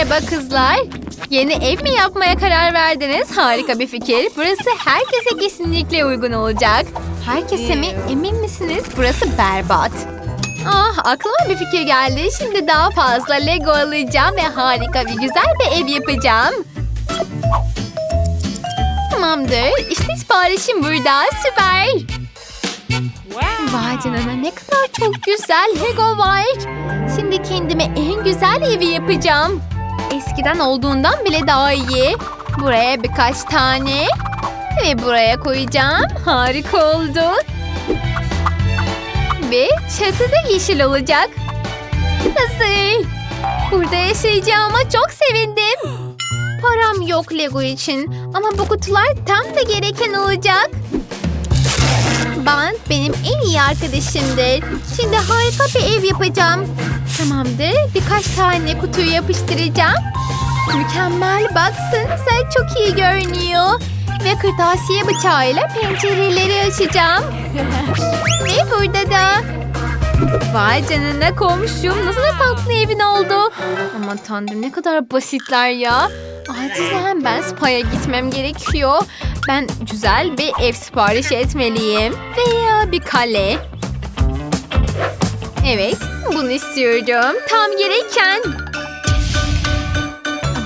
Merhaba kızlar. Yeni ev mi yapmaya karar verdiniz? Harika bir fikir. Burası herkese kesinlikle uygun olacak. Herkese mi? Emin misiniz? Burası berbat. Ah aklıma bir fikir geldi. Şimdi daha fazla Lego alacağım ve harika bir güzel bir ev yapacağım. Tamamdır. İşte siparişim burada. Süper. Vay canına ne kadar çok güzel Lego var. Şimdi kendime en güzel evi yapacağım. Eskiden olduğundan bile daha iyi. Buraya birkaç tane ve buraya koyacağım. Harika oldu. Ve çatı da yeşil olacak. Hazır. Burada yaşayacağıma çok sevindim. Param yok Lego için ama bu kutular tam da gereken olacak. Bant benim en iyi arkadaşımdır. Şimdi harika bir ev yapacağım. Tamamdır. Birkaç tane kutuyu yapıştıracağım. Mükemmel. Baksanıza çok iyi görünüyor. Ve kırtasiye bıçağıyla pencereleri açacağım. Ve burada da. Vay canına komşum. Nasıl da tatlı evin oldu. Aman tanrım ne kadar basitler ya. Acilen ben spa'ya gitmem gerekiyor. Ben güzel bir ev sipariş etmeliyim. Veya bir kale. Evet, bunu istiyorum. Tam gereken.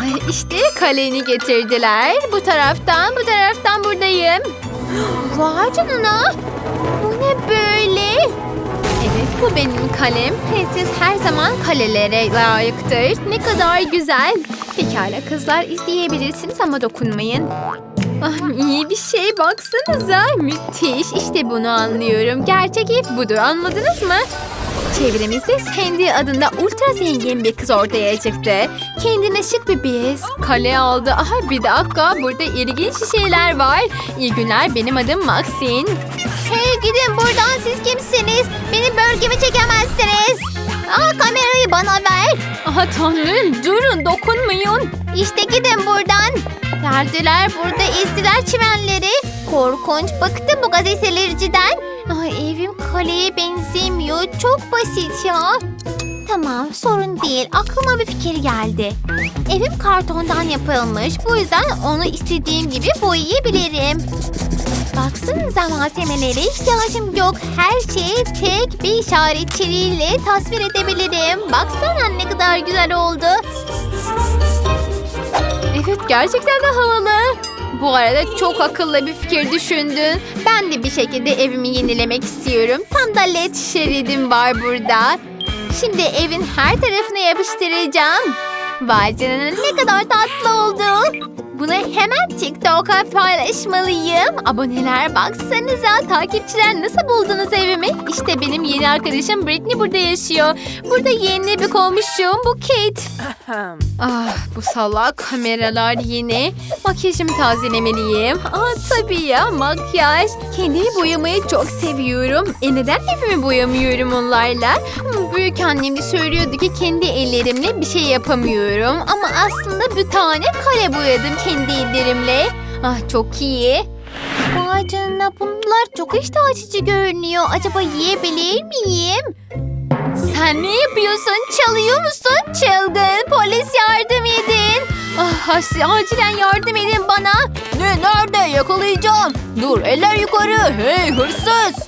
Ay işte kaleni getirdiler. Bu taraftan, bu taraftan buradayım. Vay canına. Bu ne böyle? Evet, bu benim kalem. Prenses her zaman kalelere layıktır. Ne kadar güzel. Pekala kızlar izleyebilirsiniz ama dokunmayın. Ah, iyi bir şey baksanıza. Müthiş. İşte bunu anlıyorum. Gerçek ev budur. Anladınız mı? Çevremizde Sandy adında ultra zengin bir kız ortaya çıktı. Kendine şık bir bez, kale aldı. Aha bir dakika burada ilginç şeyler var. İyi günler benim adım Maxine. Hey gidin buradan siz kimsiniz? Beni bölgeme çekemezsiniz. Aa kamerayı bana ver. Aha tanrım durun dokunmayın. İşte gidin buradan. Geldiler burada ezdiler çimenleri. Korkunç bıktım bu gazetelericiden. Ay evim kaleye benzemiyor. Çok basit ya. Tamam sorun değil. Aklıma bir fikir geldi. Evim kartondan yapılmış. Bu yüzden onu istediğim gibi boyayabilirim. Baksanıza malzemelere ihtiyacım yok. Her şeyi tek bir işaretçiliğiyle tasvir edebilirim. Baksana ne kadar güzel oldu. Evet gerçekten de havalı. Bu arada çok akıllı bir fikir düşündün. Ben de bir şekilde evimi yenilemek istiyorum. Tam da led şeridim var burada. Şimdi evin her tarafına yapıştıracağım. Vay canına ne kadar tatlı oldu. Bunu hemen TikTok'a paylaşmalıyım. Aboneler baksanıza takipçiler nasıl buldunuz evimi? İşte benim yeni arkadaşım Britney burada yaşıyor. Burada yeni bir komşum bu Kate. Ah bu salak kameralar yine. Makyajımı tazelemeliyim. Aa tabii ya makyaj. Kendimi boyamayı çok seviyorum. E neden evimi boyamıyorum onlarla? Hmm, Büyük annem de söylüyordu ki kendi ellerimle bir şey yapamıyorum. Ama aslında bir tane kare boyadım kendi ellerimle. Ah çok iyi. Vay bunlar çok iştah açıcı görünüyor. Acaba yiyebilir miyim? Sen ne yapıyorsun? Çalıyor musun? Çılgın. Polis yardım edin. Ah, acilen yardım edin bana. Ne nerede? Yakalayacağım. Dur eller yukarı. Hey hırsız.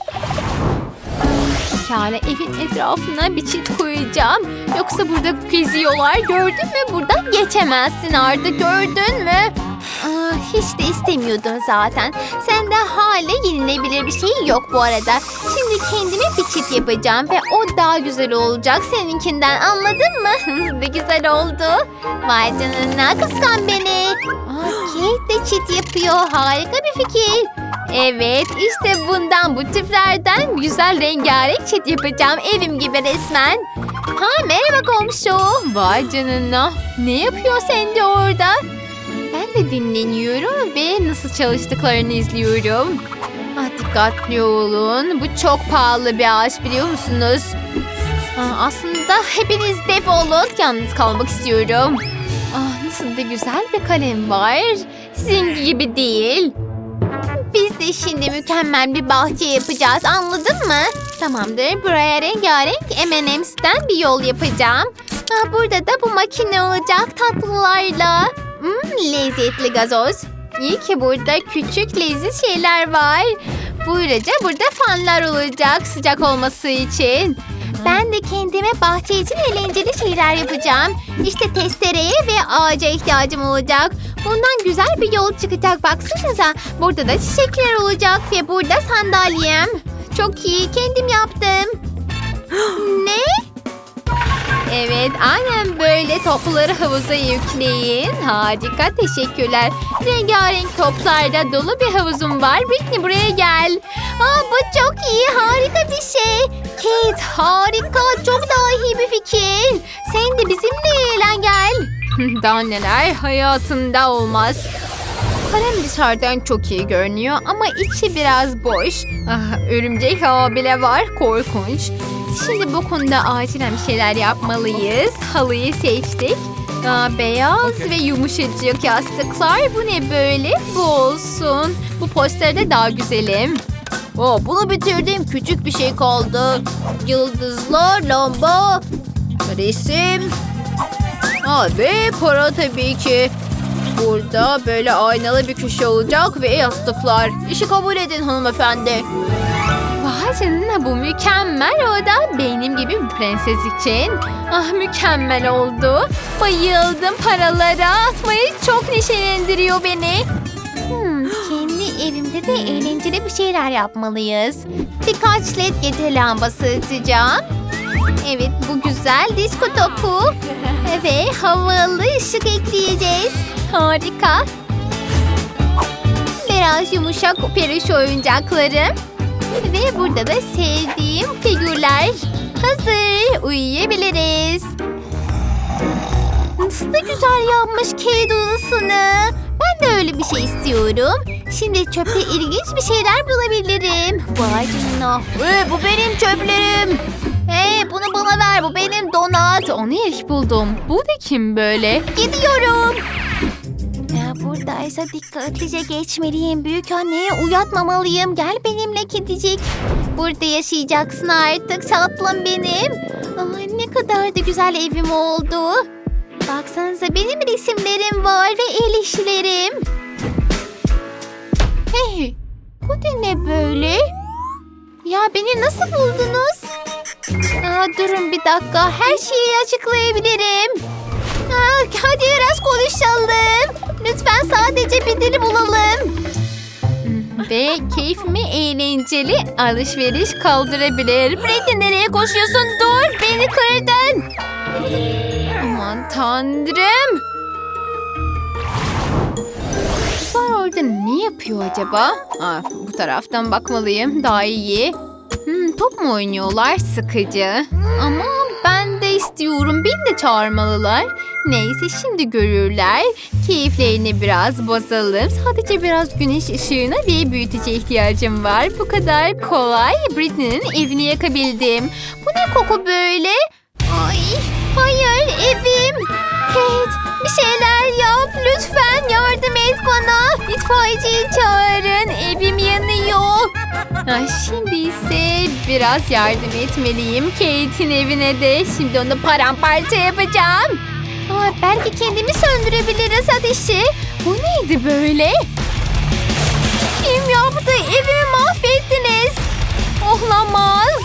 Pekala evin etrafına bir çit koyacağım. Yoksa burada geziyorlar. Gördün mü? Buradan geçemezsin artık. Gördün mü? Aa, hiç de istemiyordum zaten. Sende hala yenilebilir bir şey yok bu arada. Şimdi kendime bir çit yapacağım ve o daha güzel olacak seninkinden anladın mı? ne güzel oldu. Vay canına kıskan beni. Aa, Kate de çit yapıyor. Harika bir fikir. Evet işte bundan bu tüplerden güzel rengarenk çit yapacağım evim gibi resmen. Ha merhaba komşu. Vay canına. Ne yapıyor sen de orada? Ben de dinleniyorum ve nasıl çalıştıklarını izliyorum. Ah, dikkatli olun. Bu çok pahalı bir ağaç biliyor musunuz? Ah, aslında hepiniz defolun. Yalnız kalmak istiyorum. Ah, nasıl da güzel bir kalem var. Sizin gibi değil. Biz de şimdi mükemmel bir bahçe yapacağız anladın mı? Tamamdır buraya rengarenk M&M's'ten bir yol yapacağım. Ha, burada da bu makine olacak tatlılarla. Hmm, lezzetli gazoz. İyi ki burada küçük leziz şeyler var. Böylece burada fanlar olacak sıcak olması için. Ben de kendime bahçe için eğlenceli şeyler yapacağım. İşte testereye ve ağaca ihtiyacım olacak. Bundan güzel bir yol çıkacak baksanıza. Burada da çiçekler olacak ve burada sandalyem. Çok iyi kendim yaptım. ne? Evet aynen böyle topları havuza yükleyin. Harika teşekkürler. Rengarenk toplarda dolu bir havuzum var. Britney buraya gel. Aa, bu çok iyi harika bir şey. Kate harika çok daha iyi bir fikir. Sen de bizimle eğlen gel. daha neler hayatında olmaz. Kalem dışarıdan çok iyi görünüyor ama içi biraz boş. Ah, örümcek bile var korkunç. Şimdi bu konuda acilen bir şeyler yapmalıyız. Halıyı seçtik. Aa, beyaz ve yumuşacık yastıklar. Bu ne böyle? Bu olsun. Bu posterde daha güzelim. Oh, bunu bitirdim. Küçük bir şey kaldı. Yıldızlar, lamba, resim. Aa, ve para tabii ki. Burada böyle aynalı bir köşe olacak ve yastıklar. İşi kabul edin hanımefendi. Canına bu mükemmel o da benim gibi bir prenses için. Ah mükemmel oldu. Bayıldım paralara atmayı çok neşelendiriyor beni. Hmm, kendi evimde de eğlenceli bir şeyler yapmalıyız. Birkaç led gece lambası açacağım. Evet bu güzel disko topu. Ve havalı ışık ekleyeceğiz. Harika. Biraz yumuşak peluş oyuncaklarım. Ve burada da sevdiğim figürler. Hazır. Uyuyabiliriz. Nasıl güzel yapmış Kate odasını. Ben de öyle bir şey istiyorum. Şimdi çöpte ilginç bir şeyler bulabilirim. Vay canına. Ee, bu benim çöplerim. Hey bunu bana ver bu benim donat. Onu ilk buldum. Bu da kim böyle? Gidiyorum. Buradaysa dikkatlice geçmeliyim. Büyük anneye uyatmamalıyım. Gel benimle kedicik. Burada yaşayacaksın artık tatlım benim. Ay ne kadar da güzel evim oldu. Baksanıza benim resimlerim var ve el işlerim. Hey bu da ne böyle? Ya beni nasıl buldunuz? Aa, durun bir dakika her şeyi açıklayabilirim. Sadece bir dili bulalım. Ve keyfimi eğlenceli alışveriş kaldırabilir. Bradley nereye koşuyorsun? Dur beni kırdın. Aman tanrım. Kızlar orada ne yapıyor acaba? Aa, bu taraftan bakmalıyım daha iyi. Hmm, top mu oynuyorlar? Sıkıcı. Ama ben de istiyorum. Beni de çağırmalılar. Neyse şimdi görürler. Keyiflerini biraz bozalım. Sadece biraz güneş ışığına ve büyütece ihtiyacım var. Bu kadar kolay. Britney'nin evini yakabildim. Bu ne koku böyle? Ay, hayır evim. Kate bir şeyler yap. Lütfen yardım et bana. İtfaiyeciyi çağırın. Evim yanıyor. Ay, şimdi ise biraz yardım etmeliyim Kate'in evine de. Şimdi onu paramparça yapacağım. Aa, belki kendimi söndürebiliriz ateşi. Bu neydi böyle? Kim yaptı? Evimi mahvettiniz. Olamaz.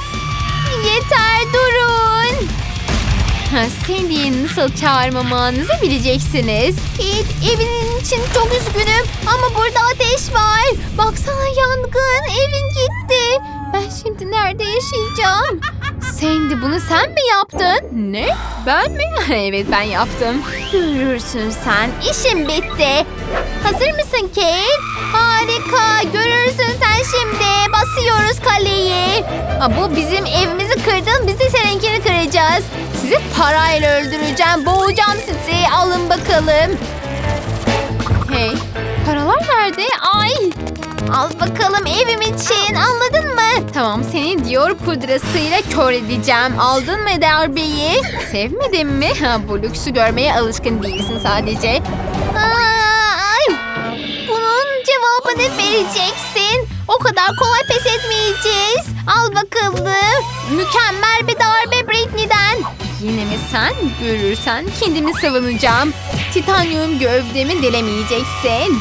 Yeter durun. Sandy'yi nasıl çağırmamanızı bileceksiniz. Kate evinin için çok üzgünüm ama burada ateş var. Baksana yangın evin gitti. Ben şimdi nerede yaşayacağım? Sandy bunu sen mi yaptın? Ne? Ben mi? evet ben yaptım. Görürsün sen. İşim bitti. Hazır mısın Kate? Harika. Görürsün sen şimdi. Basıyoruz kaleyi. Aa, bu bizim evimizi kırdın. Biz de seninkini kıracağız. Sizi parayla öldüreceğim. Boğacağım sizi. Alın bakalım. Hey. Paralar nerede? Ay. Al bakalım evim için anladın mı? Tamam seni diyor pudrasıyla kör edeceğim. Aldın mı darbeyi? Sevmedin mi? Ha, bu lüksü görmeye alışkın değilsin sadece. Ay. Bunun cevabını vereceksin. O kadar kolay pes etmeyeceğiz. Al bakalım. Mükemmel bir darbe Britney'den. Yine mi sen? Görürsen kendimi savunacağım. Titanyum gövdemi delemeyeceksin.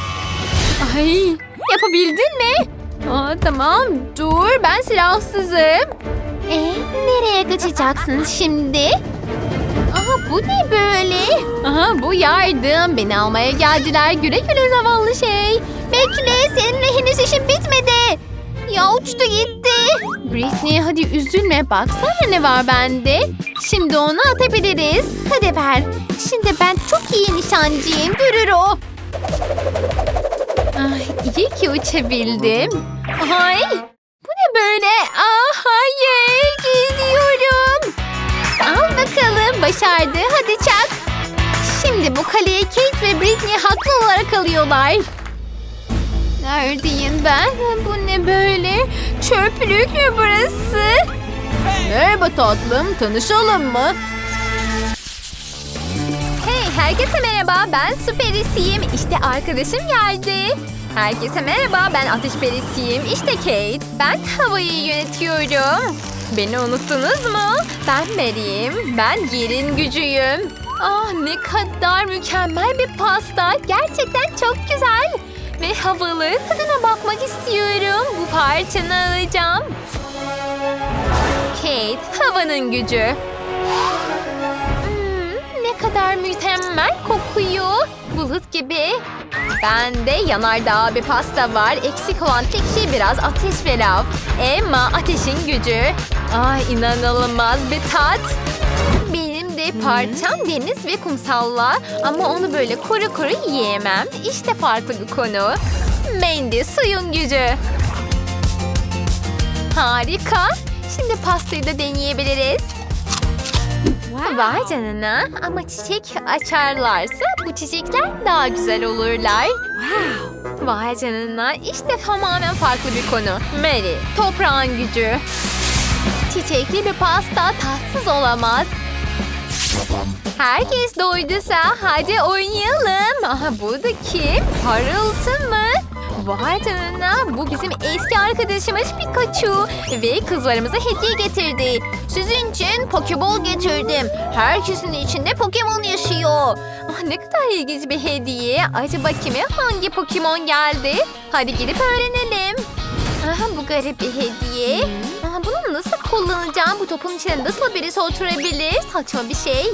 Ay yapabildin mi? Aa, tamam dur ben silahsızım. E, nereye kaçacaksın şimdi? Aha bu ne böyle? Aha bu yardım. Beni almaya geldiler. Güle güle zavallı şey. Bekle seninle henüz işim bitmedi. Ya uçtu gitti. Britney hadi üzülme. Baksana ne var bende. Şimdi onu atabiliriz. Hadi ver. Şimdi ben çok iyi nişancıyım. Görür o. Ay, iyi ki uçabildim. Ay, bu ne böyle? Aa, hayır, gidiyorum. Al bakalım, başardı. Hadi çak. Şimdi bu kaleye Kate ve Britney haklı olarak alıyorlar. Neredeyim ben? Bu ne böyle? Çöplük mü burası? Merhaba tatlım, tanışalım mı? Herkese merhaba. Ben su perisiyim. İşte arkadaşım geldi. Herkese merhaba. Ben ateş perisiyim. İşte Kate. Ben havayı yönetiyorum. Beni unuttunuz mu? Ben Mary'im. Ben yerin gücüyüm. Ah ne kadar mükemmel bir pasta. Gerçekten çok güzel. Ve havalı. Tadına bakmak istiyorum. Bu parçanı alacağım. Kate, havanın gücü. Hmm, ne kadar mükemmel kokuyor. Bulut gibi. Bende yanardağ bir pasta var. Eksik olan tek şey biraz ateş ve lav. Emma ateşin gücü. Ay inanılmaz bir tat. Benim de parçam deniz ve kumsalla. Ama onu böyle kuru kuru yiyemem. İşte farklı bir konu. Mandy suyun gücü. Harika. Şimdi pastayı da deneyebiliriz. Vay canına ama çiçek açarlarsa bu çiçekler daha güzel olurlar. Vay canına işte tamamen farklı bir konu. Mary, toprağın gücü. Çiçekli bir pasta tatsız olamaz. Herkes doyduysa hadi oynayalım. Aha bu da kim? Parıltı mı? Vay canına bu bizim eski arkadaşımız Pikachu ve kızlarımıza hediye getirdi. Sizin için Pokeball getirdim. Herkesin içinde Pokemon yaşıyor. Ah, ne kadar ilginç bir hediye. Acaba kime hangi Pokemon geldi? Hadi gidip öğrenelim. Aha, bu garip bir hediye. Aha, bunu nasıl kullanacağım? Bu topun içine nasıl birisi oturabilir? Saçma bir şey.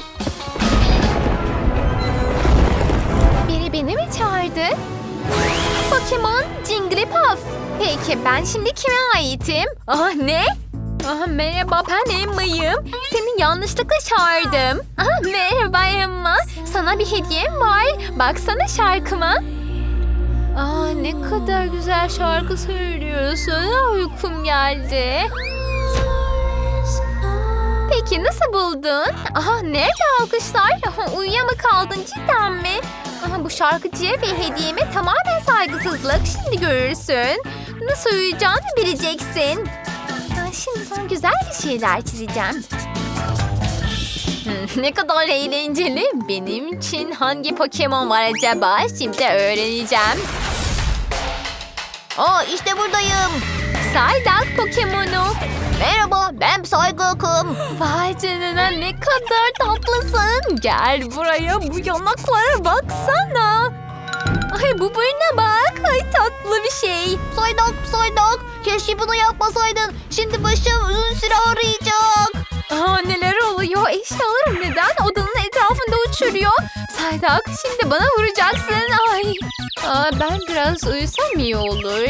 Biri beni mi çağırdı? Pokemon Jigglypuff. Peki ben şimdi kime aitim? Ah ne? Ah, merhaba ben Emma'yım. Seni yanlışlıkla çağırdım. Ah, merhaba Emma. Sana bir hediyem var. Baksana şarkıma. Aa, ne kadar güzel şarkı söylüyorsun. Ah, uykum geldi. Peki nasıl buldun? Aha nerede alkışlar? Aha, uyuya mı kaldın cidden mi? Bu şarkıcıya ve hediyeme tamamen saygısızlık. Şimdi görürsün. Nasıl uyuyacağını bileceksin. Şimdi sana güzel bir şeyler çizeceğim. Hmm, ne kadar eğlenceli. Benim için hangi Pokemon var acaba? Şimdi öğreneceğim. Aa işte buradayım. Psyduck Pokemon'u. Merhaba ben Psyduck'ım. Vay canına ne kadar tatlısın. Gel buraya bu yanaklara baksana. Ay bu buruna bak. Ay tatlı bir şey. Psyduck Psyduck. Keşke bunu yapmasaydın. Şimdi başım uzun süre ağrıyacak. Aa, neler oluyor? Eşyalarım neden odanın etrafında uçuruyor? Saydak şimdi bana vuracaksın. Ay. Aa, ben biraz uyusam iyi olur.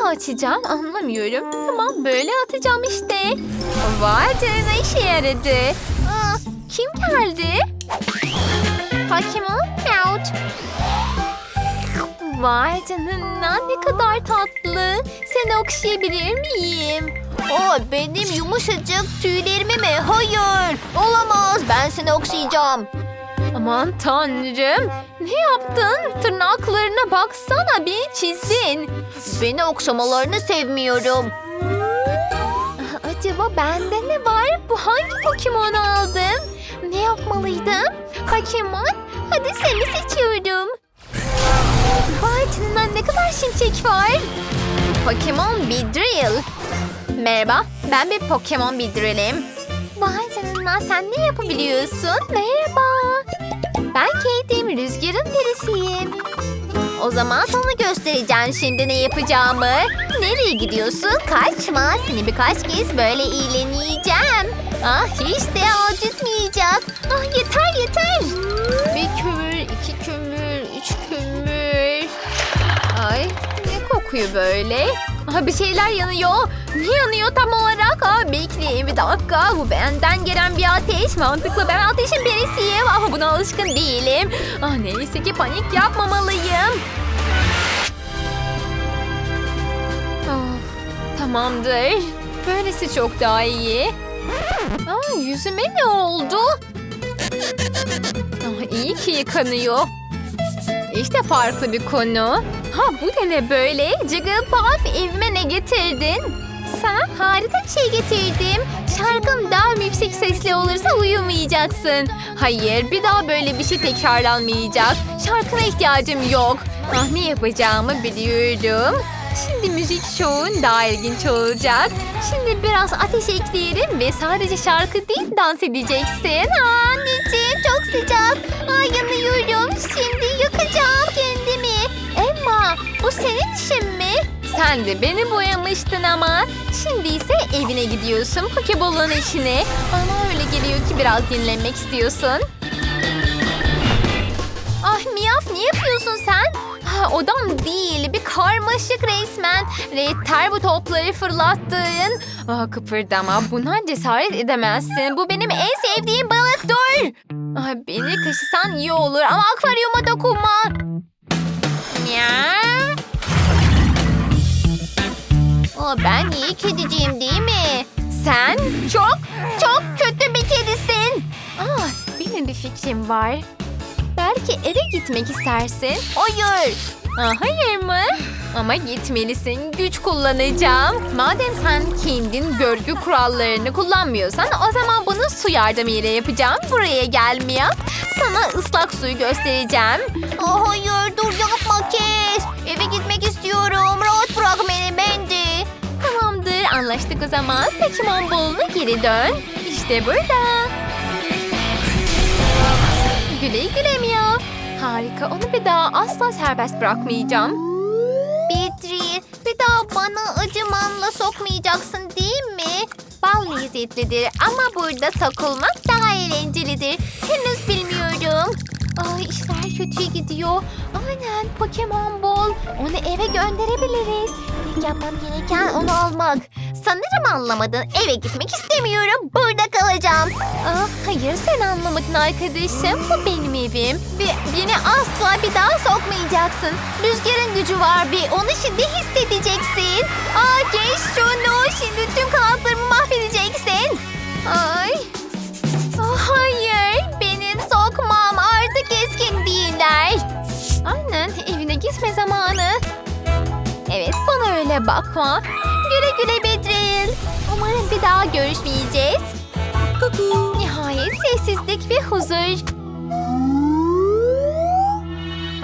Nasıl açacağım anlamıyorum. Tamam böyle atacağım işte. Vay canına işe yaradı. Kim geldi? Pokemon Meowth. Vay canına ne kadar tatlı. Seni okşayabilir miyim? O benim yumuşacık tüylerimi mi? Hayır. Olamaz. Ben seni okşayacağım. Aman tanrım. Ne yaptın? Tırnaklarına baksana beni çizdin. Beni okşamalarını sevmiyorum. Acaba bende ne var? Bu hangi Pokemon'u aldım? Ne yapmalıydım? Pokemon, hadi seni seçiyorum. Vay canına ne kadar şimşek var. Pokemon Beedrill. Merhaba, ben bir Pokemon bildirelim. Vay canına, sen ne yapabiliyorsun? Merhaba. Ben Kate'im, Rüzgar'ın perisiyim. O zaman sana göstereceğim şimdi ne yapacağımı. Nereye gidiyorsun? Kaçma. Seni birkaç kez böyle iğreneyeceğim. Ah hiç de acıtmayacak. Ah yeter yeter. Bir kömür, iki kömür, üç kömür. Ay ne kokuyor böyle? Ah bir şeyler yanıyor. Ne yanıyor tam olarak? Ah bekleyin bir dakika. Bu benden gelen bir ateş. Mantıklı ben ateşin perisiyim. Ama buna alışkın değilim. Ah neyse ki panik yapmamalıyım. Of, tamamdır. Böylesi çok daha iyi. Aa, yüzüme ne oldu? Ah, iyi ki yıkanıyor. İşte farklı bir konu. Ha bu da ne böyle? Jigglypuff evime ne getirdin? Sana harika bir şey getirdim. Şarkım daha yüksek sesli olursa uyumayacaksın. Hayır bir daha böyle bir şey tekrarlanmayacak. Şarkına ihtiyacım yok. Ah ne yapacağımı biliyorum. Şimdi müzik şovun daha ilginç olacak. Şimdi biraz ateş ekleyelim ve sadece şarkı değil dans edeceksin. Anneciğim çok sıcak. Sen de beni boyamıştın ama. Şimdi ise evine gidiyorsun Pokeball'un işine. Ama öyle geliyor ki biraz dinlenmek istiyorsun. Ah Miyaf ne yapıyorsun sen? Ha, odam değil bir karmaşık resmen. Yeter bu topları fırlattın. Ah, kıpırdama buna cesaret edemezsin. Bu benim en sevdiğim balık dur. Ah, beni kaşısan iyi olur ama akvaryuma dokunma. Miau. Aa, ben iyi kediciyim değil mi? Sen çok çok kötü bir kedisin. Aa, benim bir fikrim var. Belki eve gitmek istersin. Hayır. Aa, hayır mı? Ama gitmelisin. Güç kullanacağım. Madem sen kendin görgü kurallarını kullanmıyorsan o zaman bunu su yardımıyla yapacağım. Buraya gel Mia. Sana ıslak suyu göstereceğim. Aa, hayır dur yapma kes. Eve gitmek istiyorum. Rahat bırak beni anlaştık o zaman. Pokemon Ball'una geri dön. İşte burada. Güle güle Mia. Harika onu bir daha asla serbest bırakmayacağım. Beatrice bir daha bana acımanla sokmayacaksın değil mi? Bal lezzetlidir ama burada takılmak daha eğlencelidir. Henüz bilmiyorum. Ay işler kötüye gidiyor. Aynen Pokemon Ball. Onu eve gönderebiliriz. Tek yapmam gereken onu almak. Sanırım anlamadın. Eve gitmek istemiyorum. Burada kalacağım. Ah, hayır sen anlamadın arkadaşım. Bu benim evim. Ve beni asla bir daha sokmayacaksın. Rüzgarın gücü var ve onu şimdi hissedeceksin. Aa, geç şunu. Şimdi tüm kanatlarımı mahvedeceksin. Ay. Gitme zamanı. Evet bana öyle bakma. Güle güle Bedril. Umarım bir daha görüşmeyeceğiz. Nihayet sessizlik ve huzur.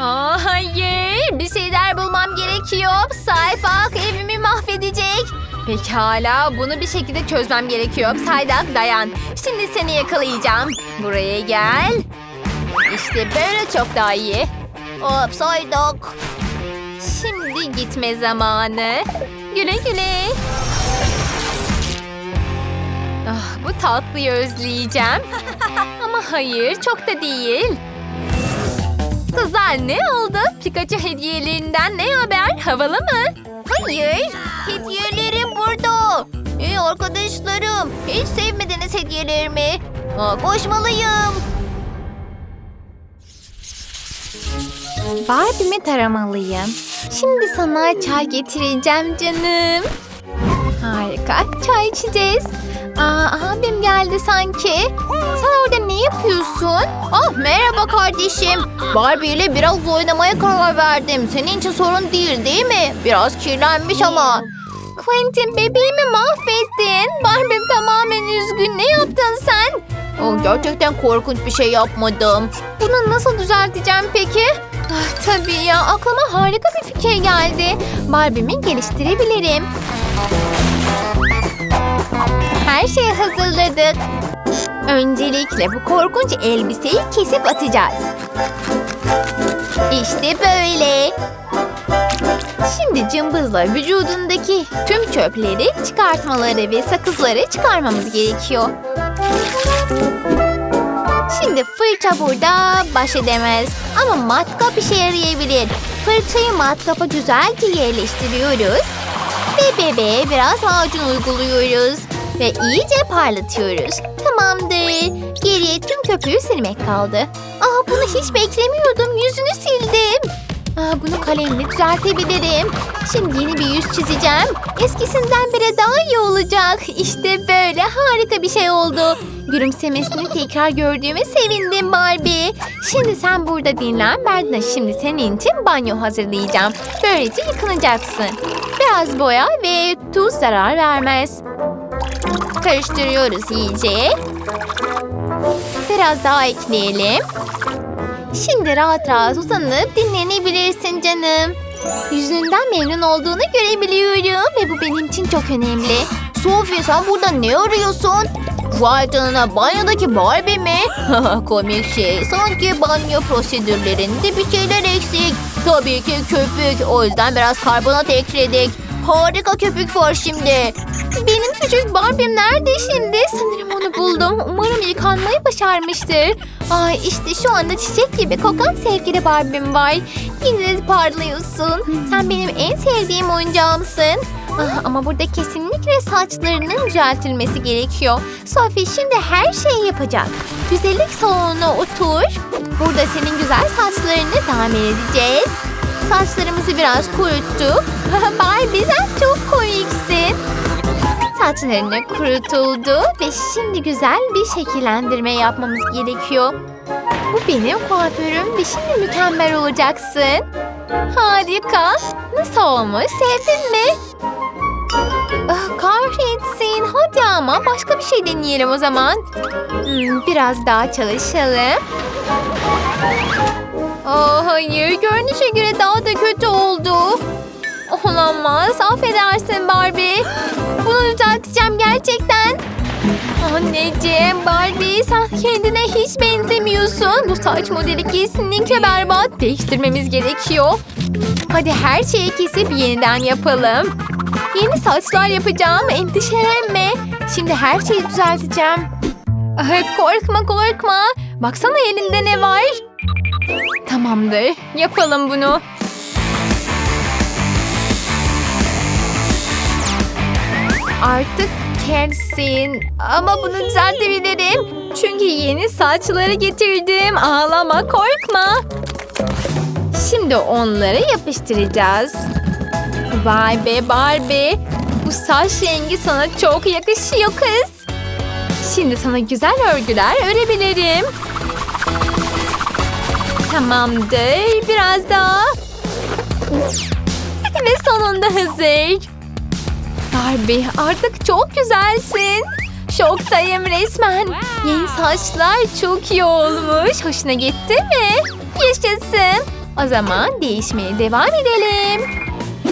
Aa, hayır bir şeyler bulmam gerekiyor. Sayfak evimi mahvedecek. Pekala bunu bir şekilde çözmem gerekiyor. Saydak dayan. Şimdi seni yakalayacağım. Buraya gel. İşte böyle çok daha iyi. Hop. Şimdi gitme zamanı. Güle güle. Ah, bu tatlıyı özleyeceğim. Ama hayır çok da değil. Kızlar ne oldu? Pikachu hediyelerinden ne haber? Havalı mı? Hayır. Hediyelerim burada. İyi arkadaşlarım. Hiç sevmediniz hediyelerimi. Aa, koşmalıyım. Barbie'mi taramalıyım. Şimdi sana çay getireceğim canım. Harika. Çay içeceğiz. Aa, abim geldi sanki. Sen orada ne yapıyorsun? Ah merhaba kardeşim. Barbie ile biraz oynamaya karar verdim. Senin için sorun değil değil mi? Biraz kirlenmiş ama. Quentin bebeğimi mahvettin. Barbie tamamen üzgün. Ne yaptın sen? Oh, gerçekten korkunç bir şey yapmadım. Bunu nasıl düzelteceğim peki? Ah, tabii ya aklıma harika bir fikir geldi. Barbie'mi geliştirebilirim. Her şeyi hazırladık. Öncelikle bu korkunç elbiseyi kesip atacağız. İşte böyle. Şimdi cımbızla vücudundaki tüm çöpleri çıkartmaları ve sakızları çıkarmamız gerekiyor. Şimdi fırça burada baş edemez. Ama matkap işe yarayabilir. Fırçayı matkapa güzelce yerleştiriyoruz. Ve bebeğe biraz macun uyguluyoruz. Ve iyice parlatıyoruz. Tamamdır. Geriye tüm köpüğü silmek kaldı. Aa, bunu hiç beklemiyordum. Yüzünü sildim. Aa, bunu kalemle düzeltebilirim. Şimdi yeni bir yüz çizeceğim. Eskisinden bile daha iyi olacak. İşte böyle harika bir şey oldu. Gülümsemesini tekrar gördüğüme sevindim Barbie. Şimdi sen burada dinlen. Ben de şimdi senin için banyo hazırlayacağım. Böylece yıkanacaksın. Biraz boya ve tuz zarar vermez. Karıştırıyoruz iyice. Biraz daha ekleyelim. Şimdi rahat rahat uzanıp dinlenebilirsin canım. Yüzünden memnun olduğunu görebiliyorum ve bu benim için çok önemli. Sophie sen burada ne arıyorsun? Vay canına banyodaki Barbie mi? Komik şey. Sanki banyo prosedürlerinde bir şeyler eksik. Tabii ki köpük. O yüzden biraz karbonat ekledik. Harika köpük var şimdi. Benim küçük Barbie'm nerede şimdi? Sanırım onu buldum. Umarım yıkanmayı başarmıştır. Ay işte şu anda çiçek gibi kokan sevgili Barbie'm var. Yine parlıyorsun. Sen benim en sevdiğim oyuncağımsın. Ah, ama burada kesinlikle saçlarının düzeltilmesi gerekiyor. Sophie şimdi her şeyi yapacak. Güzellik salonuna otur. Burada senin güzel saçlarını tamir edeceğiz. Saçlarımızı biraz kuruttuk. Barbie sen çok komiksin. Saçlarını kurutuldu ve şimdi güzel bir şekillendirme yapmamız gerekiyor. Bu benim kuaförüm ve şimdi mükemmel olacaksın. Harika. Nasıl olmuş? Sevdin mi? Ah, kahretsin. Hadi ama başka bir şey deneyelim o zaman. Hmm, biraz daha çalışalım. Oh hayır. Görünüşe göre daha da kötü oldu. Olamaz. Affedersin Barbie. Gerçekten. Anneciğim Barbie sen kendine hiç benzemiyorsun. Bu saç modeli kesinlikle berbat. Değiştirmemiz gerekiyor. Hadi her şeyi kesip yeniden yapalım. Yeni saçlar yapacağım. Endişelenme. Şimdi her şeyi düzelteceğim. Ah, korkma korkma. Baksana elinde ne var. Tamamdır. Yapalım bunu. Artık kelsin. Ama bunu düzeltebilirim. Çünkü yeni saçları getirdim. Ağlama korkma. Şimdi onları yapıştıracağız. Vay be Barbie. Bu saç rengi sana çok yakışıyor kız. Şimdi sana güzel örgüler örebilirim. Tamamdır. Biraz daha. Ve sonunda hazır. Barbie artık çok güzelsin. Şoktayım resmen. Yeni saçlar çok iyi olmuş. Hoşuna gitti mi? Yaşasın. O zaman değişmeye devam edelim.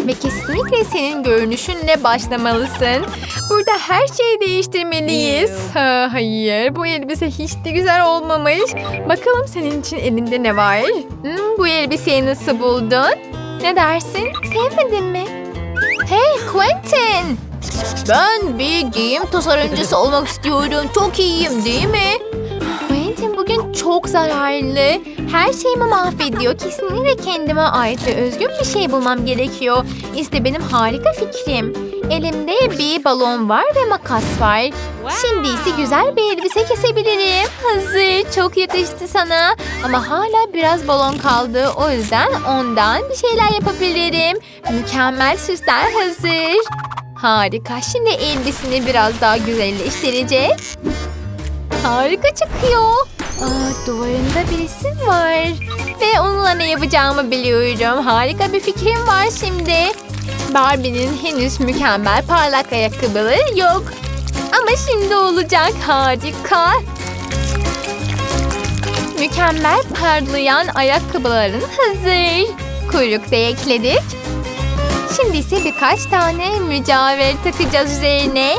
Ve kesinlikle senin görünüşünle başlamalısın. Burada her şeyi değiştirmeliyiz. Ha, hayır bu elbise hiç de güzel olmamış. Bakalım senin için elinde ne var? Hmm, bu elbiseyi nasıl buldun? Ne dersin? Sevmedin mi? Hey Quentin! Ben bir giyim tasarımcısı olmak istiyorum. Çok iyiyim değil mi? Quentin bugün çok zararlı. Her şeyimi mahvediyor. Kesinlikle kendime ait ve özgün bir şey bulmam gerekiyor. İşte benim harika fikrim. Elimde bir balon var ve makas var. Şimdi ise güzel bir elbise kesebilirim. Hazır. Çok yakıştı sana. Ama hala biraz balon kaldı. O yüzden ondan bir şeyler yapabilirim. Mükemmel süsler hazır. Harika. Şimdi elbisini biraz daha güzelleştireceğiz. Harika çıkıyor. Aa, duvarında bir resim var. Ve onunla ne yapacağımı biliyorum. Harika bir fikrim var şimdi. Barbie'nin henüz mükemmel parlak ayakkabıları yok. Ama şimdi olacak. Harika. Mükemmel parlayan ayakkabıların hazır. Kuyruk da ekledik. Şimdi ise birkaç tane mücevher takacağız üzerine.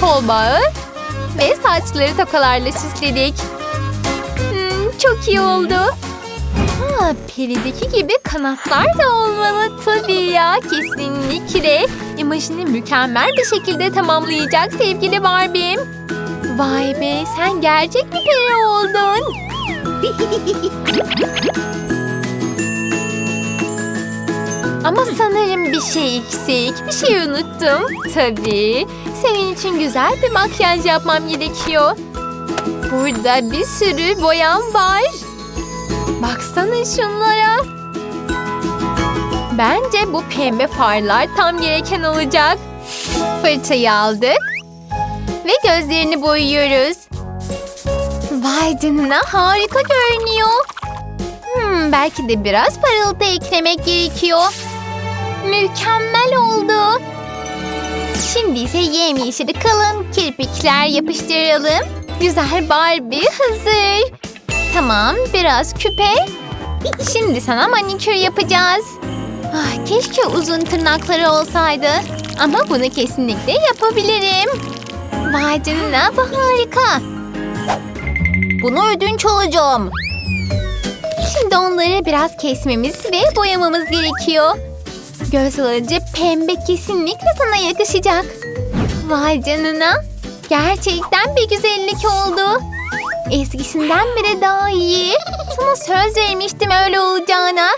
kol bağı ve saçları tokalarla süsledik. Hmm, çok iyi oldu. Ha, perideki gibi kanatlar da olmalı tabii ya. Kesinlikle. İmajını mükemmel bir şekilde tamamlayacak sevgili Barbie'm. Vay be sen gerçek bir peri oldun. Ama sanırım bir şey eksik. Bir şey unuttum. Tabii. Senin için güzel bir makyaj yapmam gerekiyor. Burada bir sürü boyam var. Baksana şunlara. Bence bu pembe farlar tam gereken olacak. Fırçayı aldık. Ve gözlerini boyuyoruz. Vay canına harika görünüyor. Hmm, belki de biraz parıltı eklemek gerekiyor. Mükemmel oldu. Şimdi ise yemyeşil kalın kirpikler yapıştıralım. Güzel Barbie hazır. Tamam biraz küpe. Şimdi sana manikür yapacağız. Ah, keşke uzun tırnakları olsaydı. Ama bunu kesinlikle yapabilirim. Vay canına bu harika. Bunu ödünç alacağım. Şimdi onları biraz kesmemiz ve boyamamız gerekiyor. Göz alıcı pembe kesinlikle sana yakışacak. Vay canına. Gerçekten bir güzellik oldu. Eskisinden bile daha iyi. Sana söz vermiştim öyle olacağına.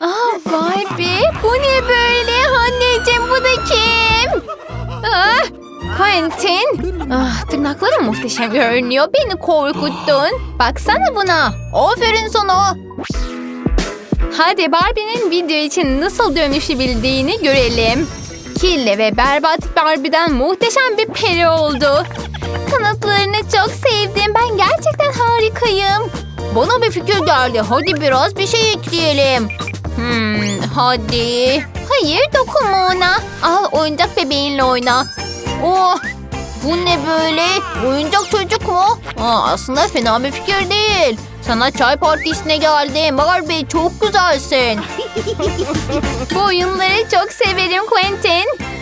Ah vay be bu ne böyle anneciğim bu da kim? Ah Quentin. Ah tırnakların muhteşem görünüyor beni korkuttun. Baksana buna. Aferin sana. Hadi Barbie'nin video için nasıl dönüşebildiğini görelim. Kirli ve berbat Barbie'den muhteşem bir peri oldu. Kanatlarını çok sevdim. Ben gerçekten harikayım. Bana bir fikir geldi. Hadi biraz bir şey ekleyelim. Hmm, hadi. Hayır dokunma ona. Al oyuncak bebeğinle oyna. Oh, bu ne böyle? Oyuncak çocuk mu? Aa, aslında fena bir fikir değil. Sana çay partisine geldim. Barbie çok güzelsin. bu oyunları çok severim Quentin.